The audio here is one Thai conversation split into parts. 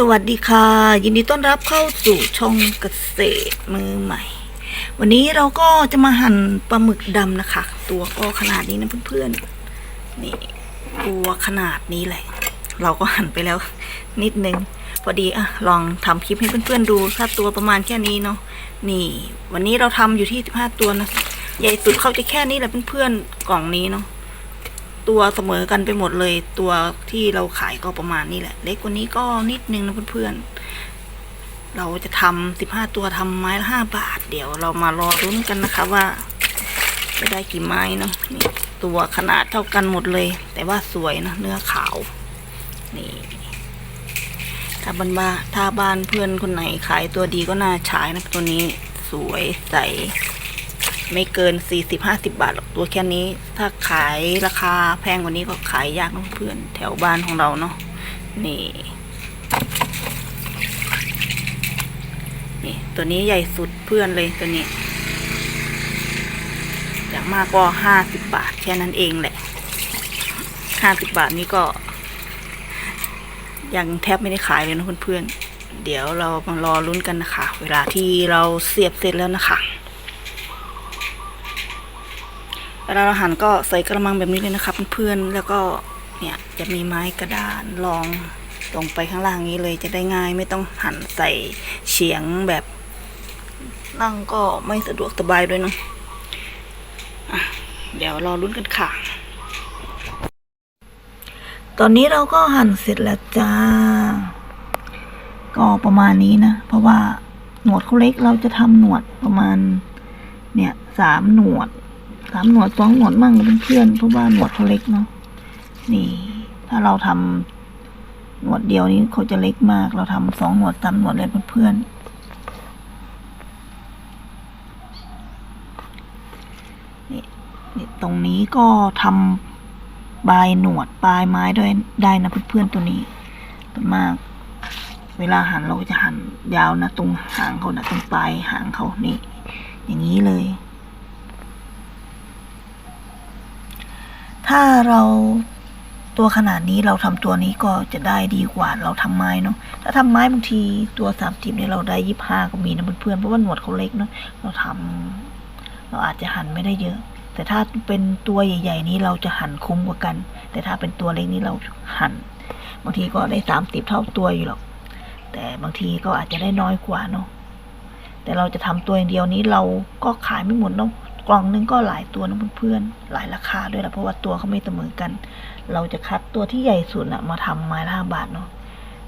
สวัสดีค่ะ ยินดีต้อนรับเข้าสู่ช่องเกษตรมือใหม่ วันนี้เราก็จะมาหั่นปลาหมึกดำนะคะ ตัวก็ขนาดนี้นะเพื่อนๆนี่ตัวขนาดนี้แหละเราก็หั่นไปแล้วนิดนึง พอดีอะลองทำคลิปให้เพื่อนๆดูถ้าตัวประมาณแค่นี้เนาะนี่ วันนี้เราทำอยู่ที่15ตัวนะใหญ่สุดเขาจะแค่นี้แหละเพื่อนๆกล่องนี้เนาะ ตัวเสมอกันไปหมดเลย ตัวที่เราขายก็ประมาณนี้แหละ เล็กกว่านี้ก็นิดนึงนะเพื่อนๆ เราจะทำสิบห้าตัวทำไม้ละห้าบาท เดี๋ยวเรามารอรุ้นกันนะคะว่าจะได้กี่ไม้เนาะนี่ตัวขนาดเท่ากันหมดเลย แต่ว่าสวยนะเนื้อขาว นี่ถ้าบ้านบ้าถ้าบ้านเพื่อนคนไหนขายตัวดีก็น่าใช้นะตัวนี้สวยใส ไม่เกินสี่สิบห้าสิบาทหรอกตัวแค่นี้ ถ้าขายราคาแพงกว่านี้ก็ขายยากนะเพื่อนแถวบ้านของเราเนาะนี่ นี่ ตัวนี้ใหญ่สุดเพื่อนเลยตัวนี้อย่างมากก็ห้าสิบบาทแค่นั้นเองแหละห้าสิบบาทนี้ก็ ยังแทบไม่ได้ขายเลยนะเพื่อนๆเดี๋ยวเรามารอลุ้นกันนะคะ เวลาที่เราเสียบเสร็จแล้วนะคะ เวลาเราหั่นก็ใส่กระมังแบบนี้เลยนะครับเพื่อนๆแล้วก็เนี่ยจะมีไม้กระดานรองลงไปข้างล่างนี้เลยจะได้ง่ายไม่ต้องหั่นใส่เฉียงแบบนั่งก็ไม่สะดวกสบายด้วยเนาะอะเดี๋ยวรอลุ้นกันค่ะ ตอนนี้เราก็หั่นเสร็จแล้วจ้า ก็ประมาณนี้นะ เพราะว่าหนวดเขาเล็กเราจะทำหนวดประมาณ เนี่ยสามหนวด สามหนวดสองหนวดมั่งเพื่อนเพราะว่าหนวดเขาเล็กเนาะนี่ ถ้าเราทำหนวดเดียวนี้เขาจะเล็กมาก เราทำสองหนวดสามหนวดเลยเพื่อนๆนี่นี่ตรงนี้ก็ทำปลายหนวดปลายไม้ด้วยได้นะเพื่อนๆตัวนี้ตัวมาก เวลาหันเราก็จะหันยาวนะ ตรงหางเขานะตรงปลายหางเขานี่ อย่างนี้เลย ถ้าเราตัวขนาดนี้เราทำตัวนี้ก็จะได้ดีกว่าเราทำไม้เนาะถ้าทำไม้บางทีตัวสามสิบเนี่ยเราได้ยี่ห้าก็มีนะเพื่อนๆเพราะว่าหนวดเขาเล็กเนาะเราทำเราอาจจะหั่นไม่ได้เยอะ แต่ถ้าเป็นตัวใหญ่ ๆ นี้เราจะหั่นคุ้มกว่ากัน แต่ถ้าเป็นตัวเล็กนี้เราหั่นบางทีก็ได้สามสิบเท่าตัวอยู่หรอก แต่บางทีก็อาจจะได้น้อยกว่าเนาะแต่เราจะทำตัวอย่างเดียวนี้เราก็ขายไม่หมดเนาะ กล่องนึงก็หลายตัวนะเพื่อนๆหลายราคาด้วยแหละเพราะว่าตัวเขาไม่เสมอกัน เราจะคัดตัวที่ใหญ่สุดอะมาทำไม้ละห้าบาทเนาะ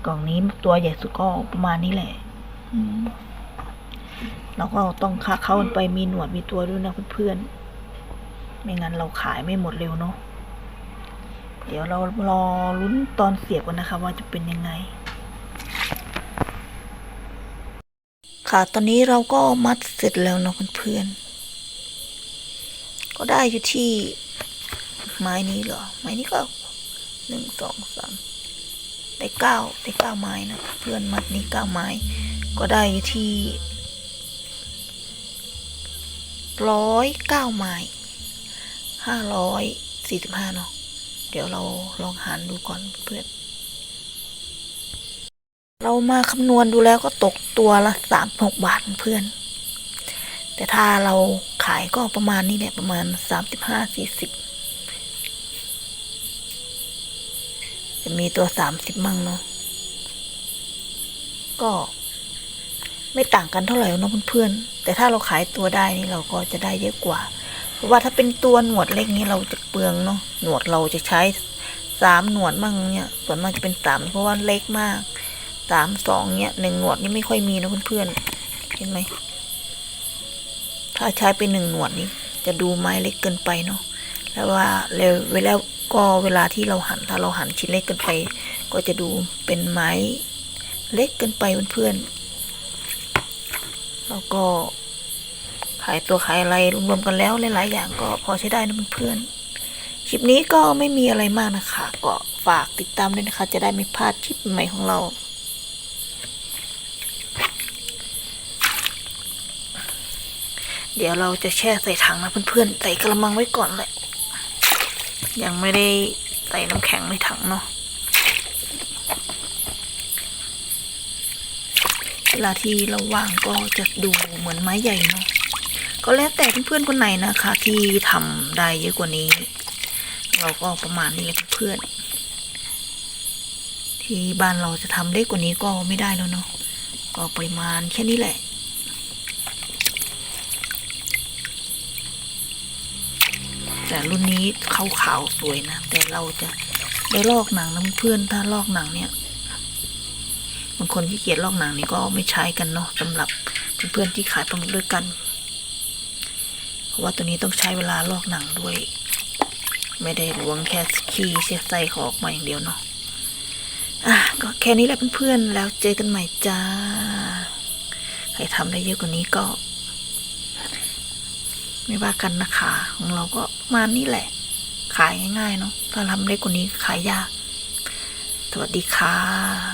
กล่องนี้ตัวใหญ่สุดก็ประมาณนี้แหละอืมเราก็ต้องคัดเข้ามันไปมีหนวดมีตัวด้วยนะเพื่อนๆไม่งั้นเราขายไม่หมดเร็วเนาะเดี๋ยวเรารอลุ้นตอนเสียบกันนะคะ ว่าจะเป็นยังไง ค่ะตอนนี้เราก็มัดเสร็จแล้วเนาะเพื่อนๆ ก็ได้อยู่ที่ไม้นี้เหรอ ไม้นี้ก็หนึ่งสองสามได้เก้าได้เก้าไม้นะเพื่อนมัดนี้เก้าไม้ ก็ได้อยู่ที่ร้อยเก้าไม้ห้าร้อยสี่สิบห้าเนาะเดี๋ยวเราลองหารดูก่อนเพื่อน เรามาคำนวณดูแล้วก็ตกตัวละสามหกบาทเพื่อน แต่ถ้าเราขายก็ประมาณนี้แหละประมาณสามสิบห้าสี่สิบจะมีตัวสามสิบมั่งเนาะก็ ไม่ต่างกันเท่าไหร่เนาะเพื่อนๆแต่ถ้าเราขายตัวได้นี่เราก็จะได้เยอะกว่า เพราะว่าถ้าเป็นตัวหนวดเล็กนี้เราจะเปลืองเนาะหนวดเราจะใช้สามหนวดมั่งเนี่ยส่วนมากจะเป็นสามเพราะว่าเล็กมากสามสองเนี่ยหนึ่งหนวดนี่ไม่ค่อยมีนะเพื่อนๆเห็นไหม ถ้าใช้เป็นหนึ่งหนวดนี่จะดูไม้เล็กเกินไปเนาะแล้วว่าแล้วเวลาก็เวลาที่เราหันถ้าเราหันชิ้นเล็กเกินไป ก็จะดูเป็นไม้เล็กเกินไปเพื่อนๆแล้วก็ขายตัวขายอะไรรวมๆกันแล้วหลายๆอย่างก็พอใช้ได้นะเพื่อนๆคลิปนี้ก็ไม่มีอะไรมากนะคะ ก็ฝากติดตามด้วยนะคะ จะได้ไม่พลาดคลิปใหม่ของเรา เดี๋ยวเราจะแช่ใส่ถังนะเพื่อนๆ ใส่กระมังไว้ก่อนแหละ ยังไม่ได้ใส่น้ำแข็งในถังเนาะ เวลาที่เราว่างก็จะดูเหมือนไม้ใหญ่เนาะ ก็แล้วแต่เพื่อนๆคนไหนนะคะ ที่ทำได้เยอะกว่านี้ เราก็ประมาณนี้แหละเพื่อนๆที่บ้านเราจะทำเล็กกว่านี้ก็ไม่ได้แล้วเนาะ ก็ปริมาณแค่นี้แหละ แต่รุ่นนี้เขาขาวสวยนะ แต่เราจะได้ลอกหนังนะเพื่อนถ้าลอกหนังเนี่ยบางคนที่เกียจลอกหนังนี่ก็ไม่ใช้กันเนาะสำหรับเพื่อนๆที่ขายปลาหมึกด้วยกัน เพราะว่าตัวนี้ต้องใช้เวลาลอกหนังด้วย ไม่ได้ล้วงแค่ขี้เสียไส้เขาออกมาอย่างเดียวเนาะอะก็แค่นี้แหละเพื่อนๆแล้วเจอกันใหม่จ้าใครทำได้เยอะกว่านี้ก็ ไม่ว่ากันนะคะ ของเราก็มานี่แหละ ขายง่ายๆเนาะถ้าทำได้กว่านี้ขายยาก สวัสดีค่ะ